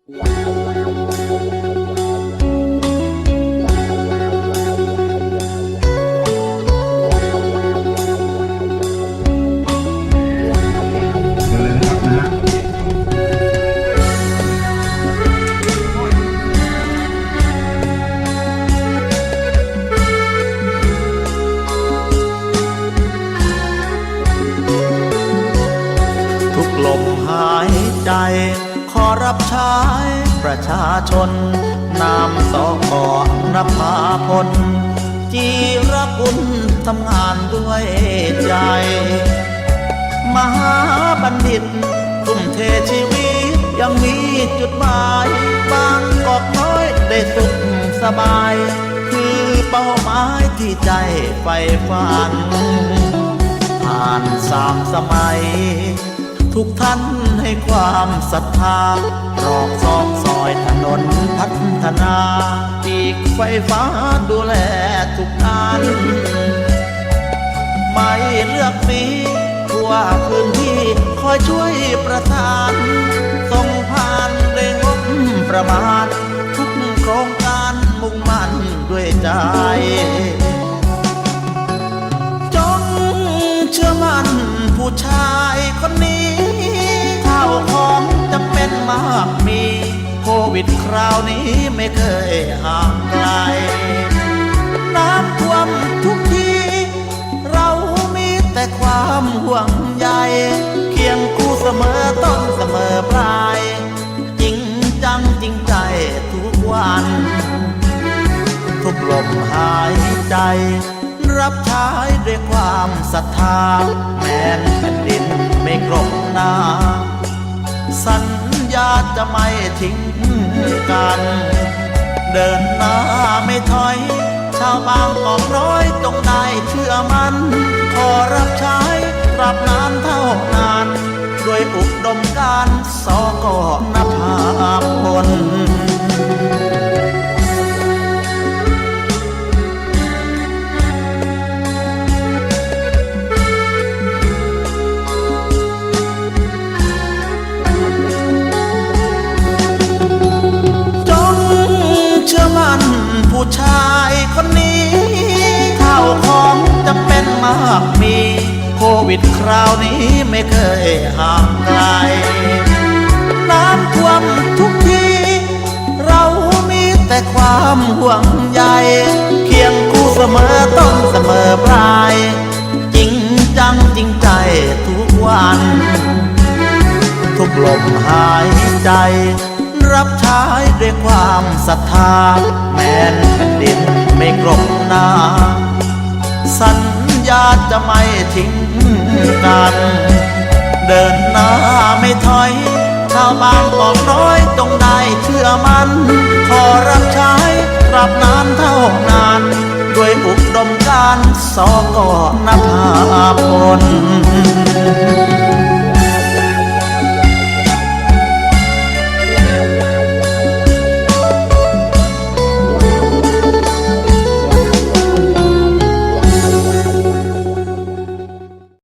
ทุกลมหายใจ อรับใช้ประชาชน นามสอกอนภาพลจีรกุลทำงานด้วยใจ มหาบัณฑิตทุ่มเทชีวิตยังมีจุดหมายบางกอกน้อยได้สุขสบาย คือเป้าหมายที่ใจใฝ่ฝัน ผ่านสามสมัย ทุกท่านให้ความศรัทธารอกซอกซอยถนนพัฒนาอีกไฟฟ้าดูแลทุกด้าน ไม่เลือกสีทั่วพื้นที่คอยช่วยประทานส่งผ่านได้งบประมาณ ทุกโครงการมุ่งมั่นด้วยใจจงเชื่อมั่นผู้ชา วิดคราวนี้ไม่เคยห่างไกล น้ำท่วมทุกที เรามีแต่ความห่วงใยเคียงคู่เสมอต้นเสมอปลาย จริงจังจริงใจทุกวัน ทุกลมหายใจ รับใช้ด้วยความศรัทธา แม้นแผ่นดินไม่กรบหน้า จะไม่ทิ้งกัน เดินหน้าไม่ถอย ชาวบางกอกน้อยจงได้เชื่อมัน ขอรับใช้รับนานเท่านาน ด้วยอุดมการณ์สกนภาพล ชายคนนี้ข้าวของจะเป็นมากมี โควิดคราวนี้ไม่เคยห่างไกล น้ำท่วมทุกที เรามีแต่ความห่วงใยเคียงคู่เสมอต้นเสมอปลาย จริงจังจริงใจทุกวัน ทุกลมหายใจ รับใช้ด้วยความศรัทธา แม้นแผ่นดินไม่กรบหน้า สัญญาจะไม่ทิ้งกัน เดินหน้าไม่ถอย ชาวบางกอกน้อยจงได้เชื่อมัน ขอรับใช้ราบนานเท่านาน ด้วยอุดมการณ์สกนภาพล